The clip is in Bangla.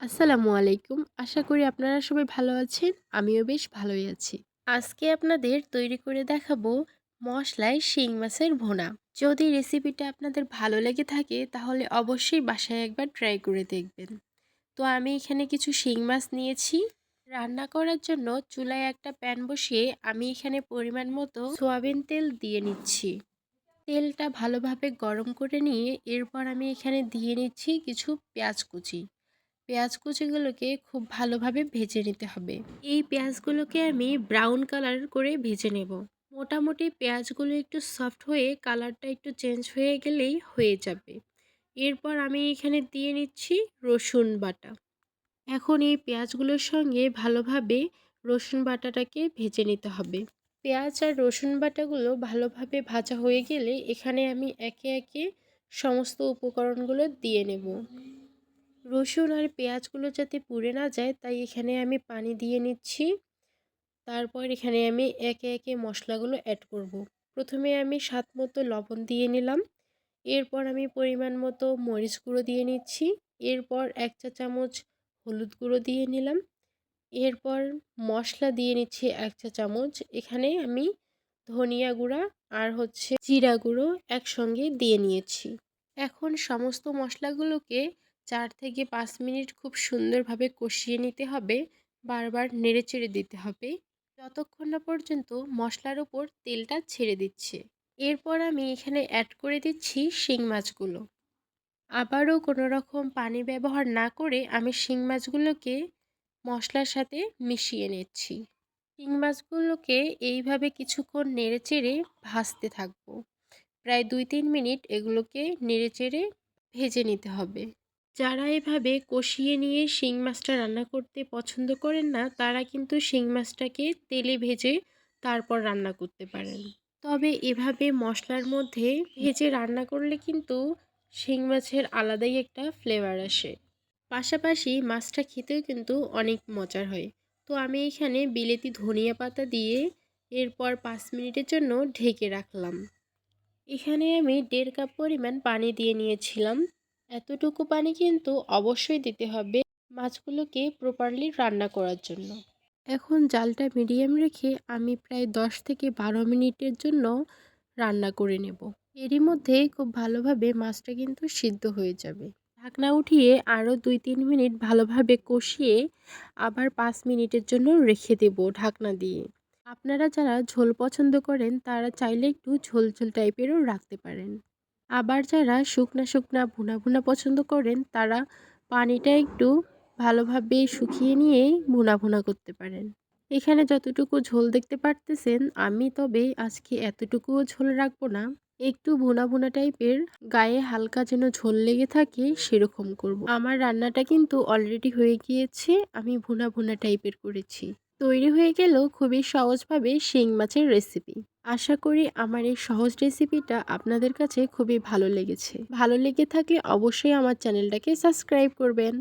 আসসালামু আলাইকুম। আশা করি আপনারা সবাই ভালো আছেন, আমিও বেশ ভালোই আছি। আজকে আপনাদের তৈরি করে দেখাবো মশলায় শিং মাছের ভোনা। যদি রেসিপিটা আপনাদের ভালো লেগে থাকে, তাহলে অবশ্যই বাসায় একবার ট্রাই করে দেখবেন। তো আমি এখানে কিছু শিং মাছ নিয়েছি। রান্না করার জন্য চুলায় একটা প্যান বসিয়ে আমি এখানে পরিমাণ মতো সোয়াবিন তেল দিয়ে নিচ্ছি। তেলটা ভালোভাবে গরম করে নিয়ে এরপর আমি এখানে দিয়ে নিচ্ছি কিছু পেঁয়াজ কুচি। পেঁয়াজ কুচিগুলোকে খুব ভালোভাবে ভেজে নিতে হবে। এই পেঁয়াজগুলোকে আমি ব্রাউন কালার করে ভেজে নেব। মোটামুটি পেঁয়াজগুলো একটু সফট হয়ে কালারটা একটু চেঞ্জ হয়ে গেলেই হয়ে যাবে। এরপর আমি এখানে দিয়ে নিচ্ছি রসুন বাটা। এখন এই পেঁয়াজগুলোর সঙ্গে ভালোভাবে রসুন বাটাটাকে ভেজে নিতে হবে। পেঁয়াজ আর রসুন বাটাগুলো ভালোভাবে ভাজা হয়ে গেলে এখানে আমি একে একে সমস্ত উপকরণগুলো দিয়ে নেব। রসুন আর পেঁয়াজগুলো যাতে পুড়ে না যায়, তাই এখানে আমি পানি দিয়ে নিচ্ছি। তারপর এখানে আমি একে একে মশলাগুলো অ্যাড করব। প্রথমে আমি স্বাদ মতো লবণ দিয়ে নিলাম। এরপর আমি পরিমাণ মতো মরিচ গুঁড়ো দিয়ে নিচ্ছি। এরপর এক চা চামচ হলুদ গুঁড়ো দিয়ে নিলাম। এরপর মশলা দিয়ে নিচ্ছি এক চা চামচ। এখানে আমি ধনিয়া গুঁড়া আর হচ্ছে জিরা গুঁড়ো একসঙ্গে দিয়ে নিয়েছি। এখন সমস্ত মশলাগুলোকে চার থেকে পাঁচ মিনিট খুব সুন্দরভাবে কষিয়ে নিতে হবে। বারবার নেড়ে চেড়ে দিতে হবে। যতক্ষণ না পর্যন্ত মশলার ওপর তেলটা ছেড়ে দিচ্ছে। এরপর আমি এখানে অ্যাড করে দিচ্ছি শিং মাছগুলো। আবারও কোনো রকম পানি ব্যবহার না করে আমি শিং মাছগুলোকে মশলার সাথে মিশিয়ে নিচ্ছি। শিং মাছগুলোকে এইভাবে কিছুক্ষণ নেড়ে চেড়ে ভাজতে থাকব। প্রায় দুই তিন মিনিট এগুলোকে নেড়ে চেড়ে ভেজে নিতে হবে। যারা এভাবে কষিয়ে নিয়ে শিং মাছটা রান্না করতে পছন্দ করেন না, তারা কিন্তু শিং মাছটাকে তেলে ভেজে তারপর রান্না করতে পারেন। তবে এভাবে মশলার মধ্যে ভেজে রান্না করলে কিন্তু শিং মাছের আলাদাই একটা ফ্লেভার আসে। পাশাপাশি মাছটা খেতেও কিন্তু অনেক মজার হয়। তো আমি এখানে বিলেতি ধনিয়া পাতা দিয়ে এরপর পাঁচ মিনিটের জন্য ঢেকে রাখলাম। এখানে আমি দেড় কাপ পরিমাণ পানি দিয়ে নিয়েছিলাম। এতটুকু পানি কিন্তু অবশ্যই দিতে হবে মাছগুলোকে প্রপারলি রান্না করার জন্য। এখন জালটা মিডিয়াম রেখে আমি প্রায় দশ থেকে বারো মিনিটের জন্য রান্না করে নেব। এরই মধ্যে খুব ভালোভাবে মাছটা কিন্তু সিদ্ধ হয়ে যাবে। ঢাকনা উঠিয়ে আরও দুই তিন মিনিট ভালোভাবে কষিয়ে আবার পাঁচ মিনিটের জন্য রেখে দেব ঢাকনা দিয়ে। আপনারা যারা ঝোল পছন্দ করেন তারা চাইলে একটু ঝোল ঝোল টাইপেরও রাখতে পারেন। আবার যারা শুকনা শুকনা ভুনা ভুনা পছন্দ করেন, তারা পানিটা একটু ভালোভাবে শুকিয়ে নিয়েই ভুনা ভুনা করতে পারেন। এখানে যতটুকু ঝোল দেখতে পারতেছেন, আমি তবে আজকে এতটুকুও ঝোল রাখব না। একটু ভুনা ভুনা টাইপের, গায়ে হালকা যেন ঝোল লেগে থাকে, সেরকম করব। আমার রান্নাটা কিন্তু অলরেডি হয়ে গিয়েছে, আমি ভুনা ভুনা টাইপের করেছি। তৈরি হয়ে গেল খুবই সহজভাবে শিং মাছের রেসিপি আশা করি আমার এই সহজ রেসিপিটা আপনাদের কাছে খুবই ভালো লেগেছে। ভালো লেগে থাকলে অবশ্যই আমার চ্যানেলটাকে সাবস্ক্রাইব করবেন।